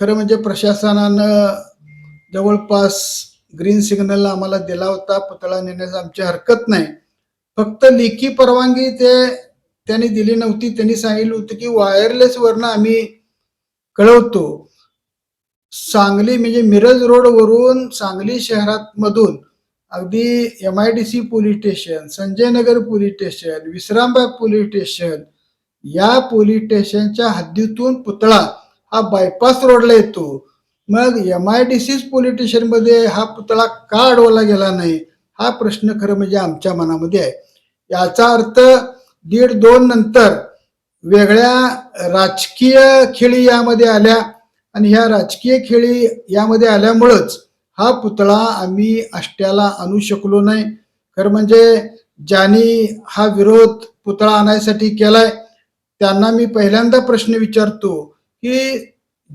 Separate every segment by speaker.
Speaker 1: खरं म्हणजे प्रशासनानं जवळपास ग्रीन सिग्नल आम्हाला दिला होता पुतळा नेण्यास आमची हरकत नाही. फक्त लेखी परवानगी ते त्यांनी दिली नव्हती. त्यांनी सांगितलं होतं की वायरलेस वरनं आम्ही कळवतो. सांगली म्हणजे मिरज रोड वरून सांगली शहरात मधून अगदी M I D C police station Sanjay Nagar police station Vishrambag police station या पोलीस स्टेशनच्या हद्दीतून पुतळा हा बायपास रोडला येतो. मग M I D C police स्टेशनमध्ये हा पुतळा का अडवला गेला नाही? हा प्रश्न खरं म्हणजे आमच्या मनामध्ये आहे. याचा अर्थ दीड दोन नंतर वेगळ्या राजकीय खेळी यामध्ये आल्या आणि ह्या राजकीय खेळी यामध्ये आल्यामुळंच हा पुतळा आम्ही अष्ट्याला आणू शकलो नाही. खरं म्हणजे ज्यांनी हा विरोध पुतळा आणायसाठी केलाय त्यांना मी पहिल्यांदा प्रश्न विचारतो की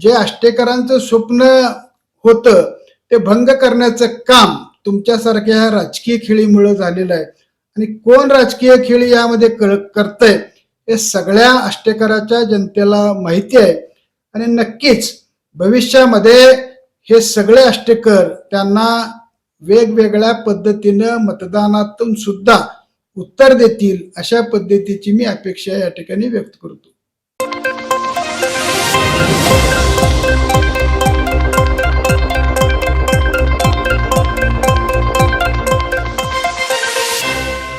Speaker 1: जे आष्टेकरांचं स्वप्न होतं ते भंग करण्याचं काम तुमच्यासारख्या ह्या राजकीय खेळीमुळे झालेलं आहे. आणि कोण राजकीय खेळी यामध्ये कळ हे सगळ्या आष्टेकराच्या जनतेला माहिती आहे. आणि नक्कीच भविष्यामध्ये हे सगळे आष्टेकर त्यांना वेगवेगळ्या पद्धतीनं मतदानातून सुद्धा उत्तर देतील अशा पद्धतीची मी अपेक्षा या ठिकाणी व्यक्त करतो.